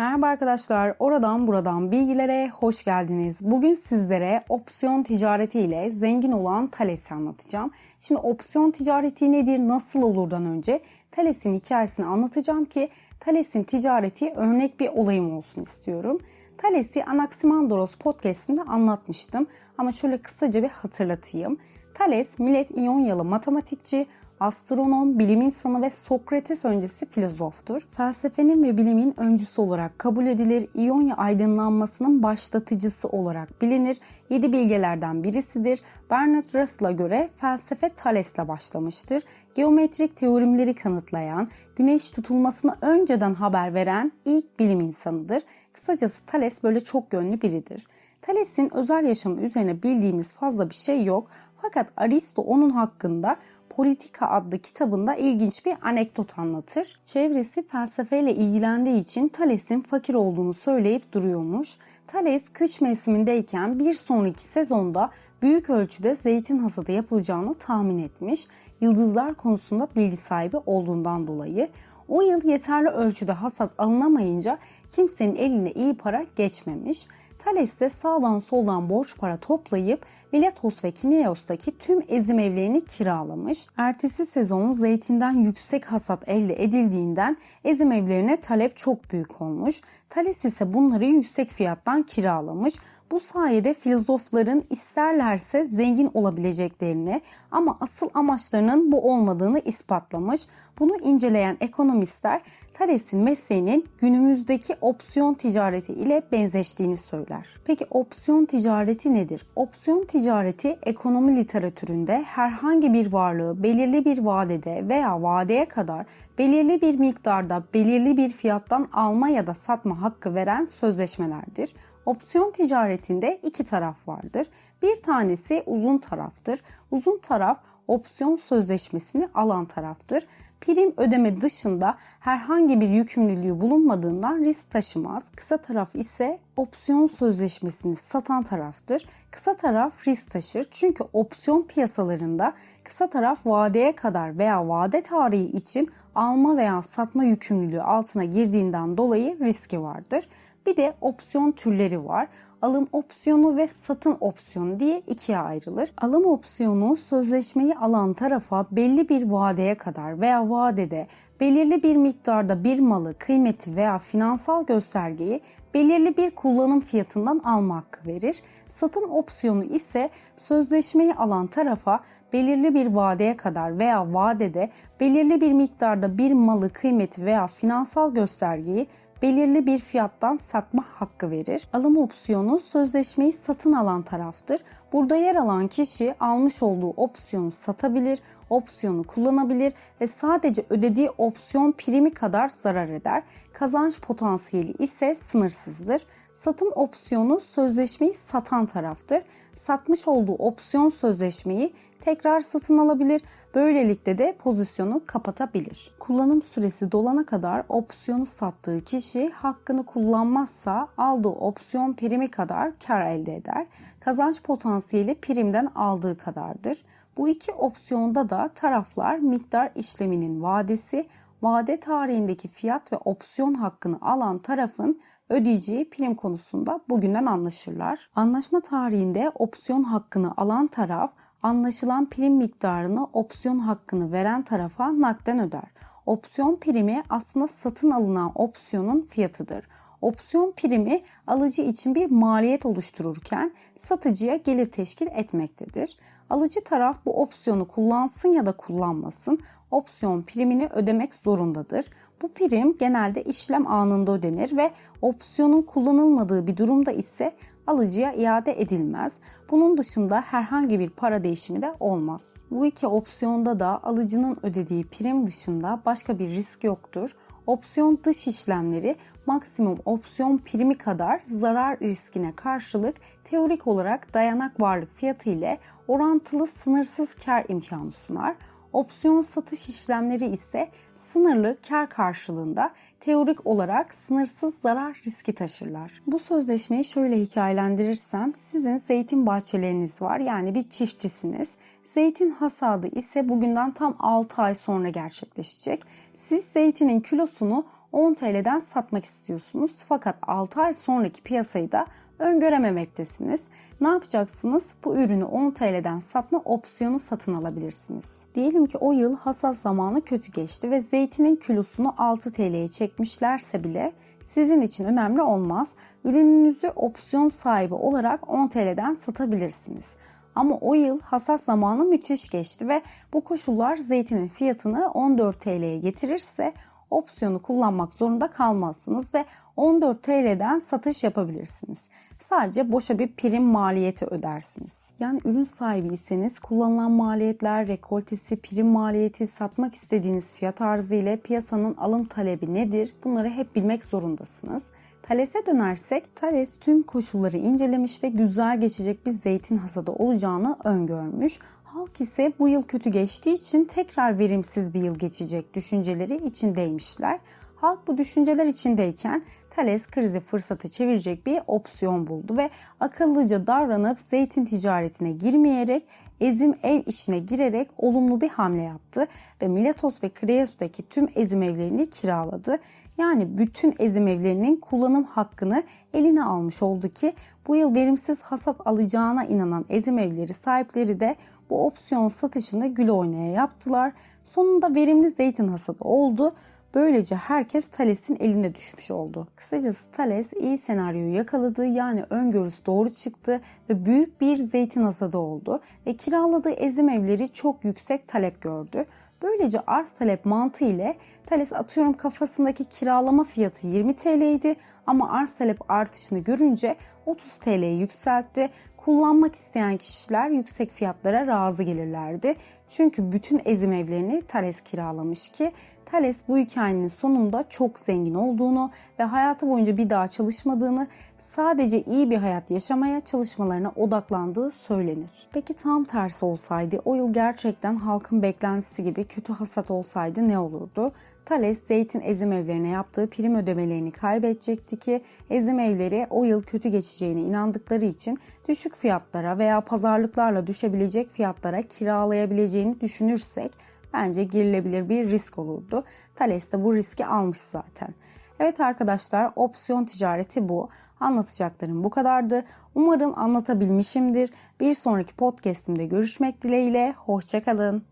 Merhaba arkadaşlar, oradan buradan bilgilere hoş geldiniz. Bugün sizlere opsiyon ticareti ile zengin olan Thales'i anlatacağım. Şimdi opsiyon ticareti nedir, nasıl olurdan önce Thales'in hikayesini anlatacağım ki Thales'in ticareti örnek bir olayım olsun istiyorum. Thales'i Anaximandros podcastinde anlatmıştım ama şöyle kısaca bir hatırlatayım. Thales, Milet İyonyalı matematikçi, astronom, bilim insanı ve Sokrates öncesi filozoftur. Felsefenin ve bilimin öncüsü olarak kabul edilir. İonya aydınlanmasının başlatıcısı olarak bilinir. Yedi bilgelerden birisidir. Bernard Russell'a göre felsefe Thales'le başlamıştır. Geometrik teoremleri kanıtlayan, güneş tutulmasını önceden haber veren ilk bilim insanıdır. Kısacası Thales böyle çok yönlü biridir. Thales'in özel yaşamı üzerine bildiğimiz fazla bir şey yok. Fakat Aristo onun hakkında Politika adlı kitabında ilginç bir anekdot anlatır. Çevresi felsefeyle ilgilendiği için Thales'in fakir olduğunu söyleyip duruyormuş. Thales kış mevsimindeyken bir sonraki sezonda büyük ölçüde zeytin hasadı yapılacağını tahmin etmiş. Yıldızlar konusunda bilgi sahibi olduğundan dolayı o yıl yeterli ölçüde hasat alınamayınca kimsenin eline iyi para geçmemiş. Thales de sağdan soldan borç para toplayıp Miletos ve Kineos'taki tüm ezim evlerini kiralamış. Ertesi sezon zeytinden yüksek hasat elde edildiğinden ezim evlerine talep çok büyük olmuş. Thales ise bunları yüksek fiyattan kiralamış. Bu sayede filozofların isterlerse zengin olabileceklerini ama asıl amaçlarının bu olmadığını ispatlamış. Bunu inceleyen ekonomistler Thales'in mesleğinin günümüzdeki opsiyon ticareti ile benzeştiğini söyler. Peki opsiyon ticareti nedir? Opsiyon ticareti ekonomi literatüründe herhangi bir varlığı belirli bir vadede veya vadeye kadar belirli bir miktarda belirli bir fiyattan alma ya da satma hakkı veren sözleşmelerdir. Opsiyon ticaretinde iki taraf vardır. Bir tanesi uzun taraftır. Uzun taraf opsiyon sözleşmesini alan taraftır. Prim ödeme dışında herhangi bir yükümlülüğü bulunmadığından risk taşımaz. Kısa taraf ise opsiyon sözleşmesini satan taraftır. Kısa taraf risk taşır çünkü opsiyon piyasalarında kısa taraf vadeye kadar veya vade tarihi için alma veya satma yükümlülüğü altına girdiğinden dolayı riski vardır. Bir de opsiyon türleri var. Alım opsiyonu ve satın opsiyonu diye ikiye ayrılır. Alım opsiyonu sözleşmeyi alan tarafa belli bir vadeye kadar veya vadede belirli bir miktarda bir malı, kıymeti veya finansal göstergeyi belirli bir kullanım fiyatından alma hakkı verir. Satın opsiyonu ise sözleşmeyi alan tarafa belirli bir vadeye kadar veya vadede belirli bir miktarda bir malı, kıymeti veya finansal göstergeyi belirli bir fiyattan satma hakkı verir. Alım opsiyonu sözleşmeyi satın alan taraftır. Burada yer alan kişi almış olduğu opsiyonu satabilir, opsiyonu kullanabilir ve sadece ödediği opsiyon primi kadar zarar eder. Kazanç potansiyeli ise sınırsızdır. Satın opsiyonu sözleşmeyi satan taraftır. Satmış olduğu opsiyon sözleşmeyi tekrar satın alabilir. Böylelikle de pozisyonu kapatabilir. Kullanım süresi dolana kadar opsiyonu sattığı kişi hakkını kullanmazsa aldığı opsiyon primi kadar kar elde eder. Kazanç potansiyeli primden aldığı kadardır. Bu iki opsiyonda da taraflar miktar işleminin vadesi, vade tarihindeki fiyat ve opsiyon hakkını alan tarafın ödeyeceği prim konusunda bugünden anlaşırlar. Anlaşma tarihinde opsiyon hakkını alan taraf anlaşılan prim miktarını opsiyon hakkını veren tarafa nakden öder. Opsiyon primi aslında satın alınan opsiyonun fiyatıdır. Opsiyon primi alıcı için bir maliyet oluştururken satıcıya gelir teşkil etmektedir. Alıcı taraf bu opsiyonu kullansın ya da kullanmasın opsiyon primini ödemek zorundadır. Bu prim genelde işlem anında ödenir ve opsiyonun kullanılmadığı bir durumda ise alıcıya iade edilmez. Bunun dışında herhangi bir para değişimi de olmaz. Bu iki opsiyonda da alıcının ödediği prim dışında başka bir risk yoktur. Opsiyon dış işlemleri maksimum opsiyon primi kadar zarar riskine karşılık teorik olarak dayanak varlık fiyatı ile orantılı sınırsız kar imkanı sunar. Opsiyon satış işlemleri ise sınırlı kar karşılığında teorik olarak sınırsız zarar riski taşırlar. Bu sözleşmeyi şöyle hikayelendirirsem sizin zeytin bahçeleriniz var yani bir çiftçisiniz. Zeytin hasadı ise bugünden tam 6 ay sonra gerçekleşecek. Siz zeytinin kilosunu 10 TL'den satmak istiyorsunuz fakat 6 ay sonraki piyasayı da öngörememektesiniz. Ne yapacaksınız? Bu ürünü 10 TL'den satma opsiyonu satın alabilirsiniz. Diyelim ki o yıl hasat zamanı kötü geçti ve zeytinin kilosunu 6 TL'ye çekmişlerse bile sizin için önemli olmaz. Ürününüzü opsiyon sahibi olarak 10 TL'den satabilirsiniz. Ama o yıl hasat zamanı müthiş geçti ve bu koşullar zeytinin fiyatını 14 TL'ye getirirse opsiyonu kullanmak zorunda kalmazsınız ve 14 TL'den satış yapabilirsiniz. Sadece boşa bir prim maliyeti ödersiniz. Yani ürün sahibiyseniz kullanılan maliyetler, rekoltesi, prim maliyeti, satmak istediğiniz fiyat arzı ile piyasanın alım talebi nedir? Bunları hep bilmek zorundasınız. Thales'e dönersek Thales tüm koşulları incelemiş ve güzel geçecek bir zeytin hasadı olacağını öngörmüş. Halk ise bu yıl kötü geçtiği için tekrar verimsiz bir yıl geçecek düşünceleri içindeymişler. Halk bu düşünceler içindeyken Thales krizi fırsata çevirecek bir opsiyon buldu ve akıllıca davranıp zeytin ticaretine girmeyerek ezim ev işine girerek olumlu bir hamle yaptı ve Miletos ve Kreos'taki tüm ezim evlerini kiraladı. Yani bütün ezim evlerinin kullanım hakkını eline almış oldu ki bu yıl verimsiz hasat alacağına inanan ezim evleri sahipleri de bu opsiyon satışını gül oynaya yaptılar. Sonunda verimli zeytin hasadı oldu. Böylece herkes Thales'in eline düşmüş oldu. Kısacası Thales iyi senaryoyu yakaladı yani öngörüsü doğru çıktı ve büyük bir zeytin hasadı oldu ve kiraladığı ezim evleri çok yüksek talep gördü. Böylece arz talep mantığı ile Thales atıyorum kafasındaki kiralama fiyatı 20 TL idi ama arz talep artışını görünce 30 TL'ye yükseltti. Kullanmak isteyen kişiler yüksek fiyatlara razı gelirlerdi. Çünkü bütün ezim evlerini Thales kiralamış ki Thales bu hikayenin sonunda çok zengin olduğunu ve hayatı boyunca bir daha çalışmadığını, sadece iyi bir hayat yaşamaya çalışmalarına odaklandığı söylenir. Peki tam tersi olsaydı, o yıl gerçekten halkın beklentisi gibi kötü hasat olsaydı ne olurdu? Thales zeytin ezim evlerine yaptığı prim ödemelerini kaybedecekti ki ezim evleri o yıl kötü geçeceğine inandıkları için düşük fiyatlara veya pazarlıklarla düşebilecek fiyatlara kiralayabileceğini düşünürsek bence girilebilir bir risk olurdu. Thales de bu riski almış zaten. Evet arkadaşlar opsiyon ticareti bu. Anlatacaklarım bu kadardı. Umarım anlatabilmişimdir. Bir sonraki podcastimde görüşmek dileğiyle. Hoşçakalın.